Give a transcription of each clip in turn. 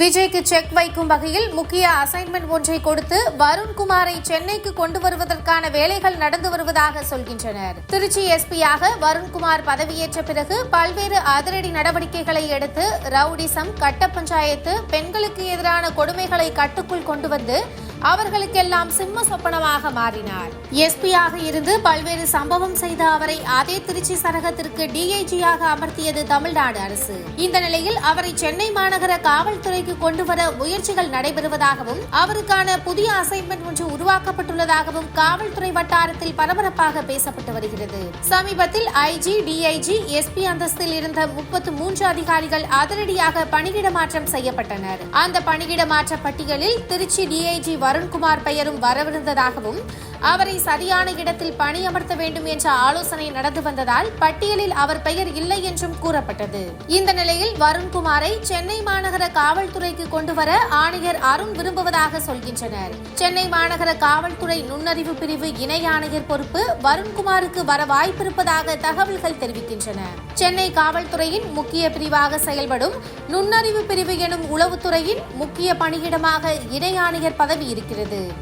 விஜய்க்கு செக் வைக்கும் வகையில் முக்கிய அசைன்மெண்ட் ஒன்றை கொடுத்து வருண்குமாரை சென்னைக்கு கொண்டு வருவதற்கான வேலைகள் நடந்து வருவதாக சொல்கின்றனர். திருச்சி எஸ்பியாக வருண்குமார் பதவியேற்ற பிறகு பல்வேறு அதிரடி நடவடிக்கைகளை எடுத்து ரவுடிசம் கட்ட பஞ்சாயத்து பெண்களுக்கு எதிரான கொடுமைகளை கட்டுக்குள் கொண்டு வந்து அவர்களுக்கெல்லாம் சிம்ம சொப்பனமாக மாறினார். எஸ்பியாக இருந்து பல்வேறு சம்பவம் செய்த அவரை அதே திருச்சி சரகத்திற்கு டிஐஜியாக அமர்த்தியது தமிழ்நாடு அரசு. இந்த நிலையில் அவரை சென்னை மாநகர காவல்துறைக்கு கொண்டு வர முயற்சிகள் நடைபெறுவதாகவும் அவருக்கான புதிய அசைன்மெண்ட் ஒன்று உருவாக்கப்பட்டுள்ளதாகவும் காவல்துறை வட்டாரத்தில் பரபரப்பாக பேசப்பட்டு வருகிறது. சமீபத்தில் ஐஜி டிஐஜி எஸ்பி அந்தஸ்தில் இருந்த முப்பத்து மூன்று அதிகாரிகள் அதிரடியாக பணியிட மாற்றம் செய்யப்பட்டனர். அந்த பணியிட மாற்ற பட்டியலில் திருச்சி டிஐஜி வருண்குமார் பெயரும் வரவிருந்ததாகவும் அவரை சரியான இடத்தில் பணியமர்த்த வேண்டும் என்ற ஆலோசனை நடந்து வந்ததால் பட்டியலில் அவர் பெயர் இல்லை என்றும் கூறப்பட்டது. இந்த நிலையில் வருண்குமாரை சென்னை மாநகர காவல்துறைக்கு கொண்டு வர ஆணையர் அருண் விரும்புவதாக சொல்கின்றனர். சென்னை மாநகர காவல்துறை நுண்ணறிவு பிரிவு இணை ஆணையர் பொறுப்பு வருண்குமாருக்கு வர வாய்ப்பிருப்பதாக தகவல்கள் தெரிவிக்கின்றன. சென்னை காவல்துறையின் முக்கிய பிரிவாக செயல்படும் நுண்ணறிவு பிரிவு எனும் உளவுத்துறையின் முக்கிய பணியிடமாக இணை ஆணையர் பதவி இருக்கிறது.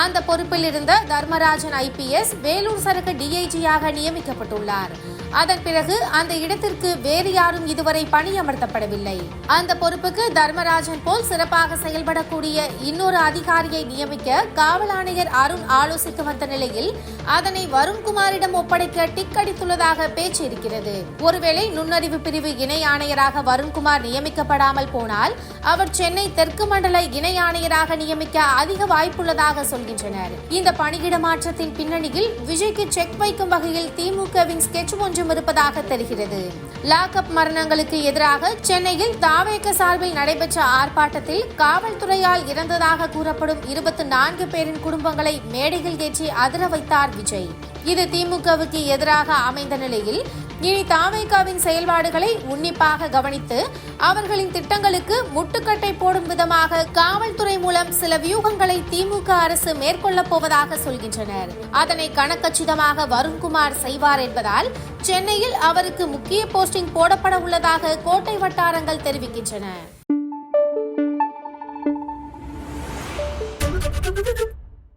அந்த பொறுப்பில் இருந்த தர்மராஜன் ஐபிஎஸ் வேலூர் சரக்கு டிஐஜியாக நியமிக்கப்பட்டுள்ளார். அதன் பிறகு அந்த இடத்திற்கு வேறு யாரும் இதுவரை பணியமர்த்தப்படவில்லை. அந்த பொறுப்புக்கு தர்மராஜன் போல் சிறப்பாக செயல்படக்கூடிய இன்னொரு அதிகாரியை நியமிக்க காவல் ஆணையர் அருண் ஆலோசித்து வந்த நிலையில் அதனை வருண்குமாரிடம் ஒப்படைக்க டிக் அடித்துள்ளதாக பேச்சு இருக்கிறது. ஒருவேளை நுண்ணறிவு பிரிவு இணை ஆணையராக வருண்குமார் நியமிக்கப்படாமல் போனால் அவர் சென்னை தெற்கு மண்டல இணை ஆணையராக நியமிக்க அதிக வாய்ப்புள்ளதாக சொல்கின்றனர். இந்த பணியிட மாற்றத்தின் பின்னணியில் விஜய்க்கு செக் வைக்கும் வகையில் திமுகவின் ஸ்கெட்ச் ஒன்றும் இருப்பதாக தெரிகிறது. லாக்அப் மரணங்களுக்கு எதிராக சென்னையில் தாவேக சார்பில் நடைபெற்ற ஆர்ப்பாட்டத்தில் காவல்துறையால் இறந்ததாக கூறப்படும் இருபத்தி நான்கு பேரின் குடும்பங்களை மேடையில் ஏற்றி அதிர வைத்தார் விஜய். இது திமுகவுக்கு எதிராக அமைந்த நிலையில் இனி தாவேகாவின் செயல்பாடுகளை உன்னிப்பாக கவனித்து அவர்களின் திட்டங்களுக்கு முட்டுக்கட்டை போடும் விதமாக காவல்துறை மூலம் சில வியூகங்களை திமுக அரசு மேற்கொள்ளப் போவதாக சொல்கின்றனர். அதனை கணக்கச்சிதமாக வருண்குமார் செய்வார் என்பதால் சென்னையில் அவருக்கு முக்கிய போஸ்டிங் போடப்பட உள்ளதாக கோட்டை வட்டாரங்கள் தெரிவிக்கின்றன.